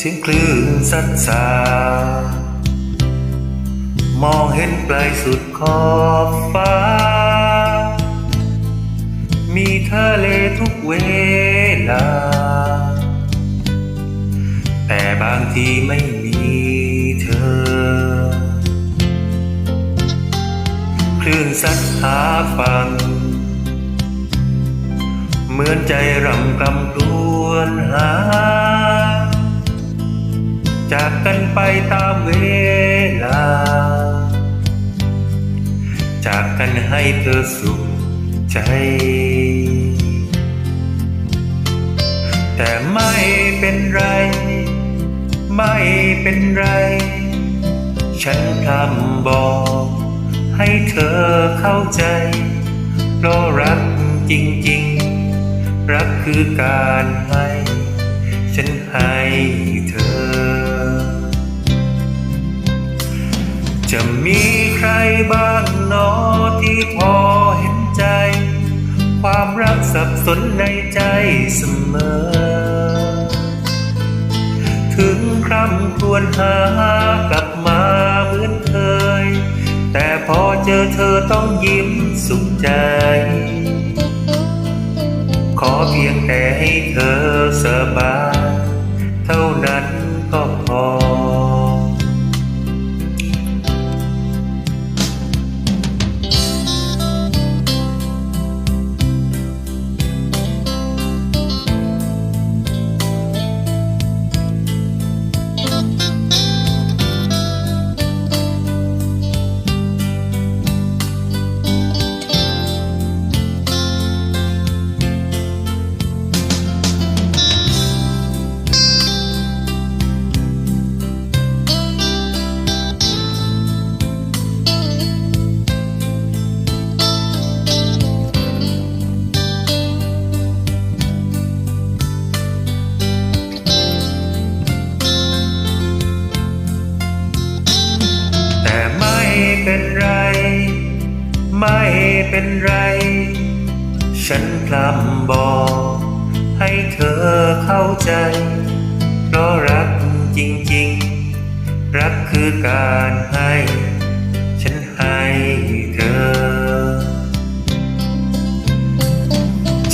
เสียงคลื่นซัดสามองเห็นปลายสุดขอบฟ้า มีทะเลทุกเวลา แต่บางทีไม่มีเธอ คลื่นซัดหาฟังเหมือนใจรำกำรวนหา จากกันไปตามเวลา จากกันให้เธอสุขใจ แต่ไม่เป็นไร ไม่เป็นไร ฉันทำบอกให้เธอเข้าใจ เพราะรักจริง ๆ รักคือการให้ ฉันให้เธอ มีใครบ้างนอที่พอเห็นใจ ความรักสับสนในใจเสมอ ถึงคร่ำครวญหากลับมาเหมือนเคย แต่พอเจอเธอต้องยิ้มสุขใจ ขอเพียงแต่ให้เธอสบาย ไม่เป็นไร ฉันพลำบอก ให้เธอเข้าใจ เพราะรักจริงๆ รักคือการให้ ฉันให้เธอ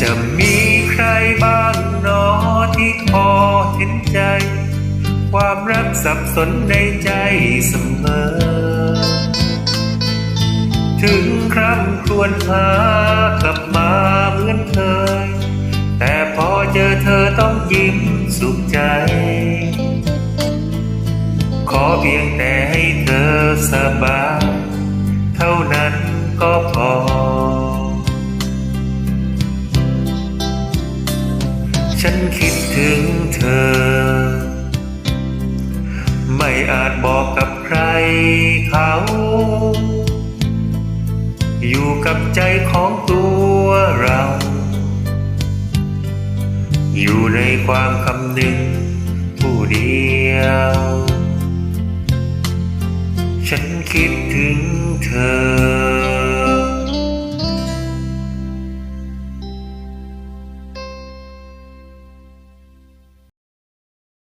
จะมีใครบ้างหนอที่พอเห็นใจ ความรักสับสนในใจเสมอ ถึงครั้ำครวญหากลับมาเหมือนเคย แต่พอเจอเธอต้องยิ้มสุขใจ ขอเพียงแต่ให้เธอสบาย เท่านั้นก็พอ ฉันคิดถึงเธอ ไม่อาจบอกกับ อยู่กับใจของตัวเรา อยู่ในความคำนึงผู้เดียว ฉันคิดถึงเธอ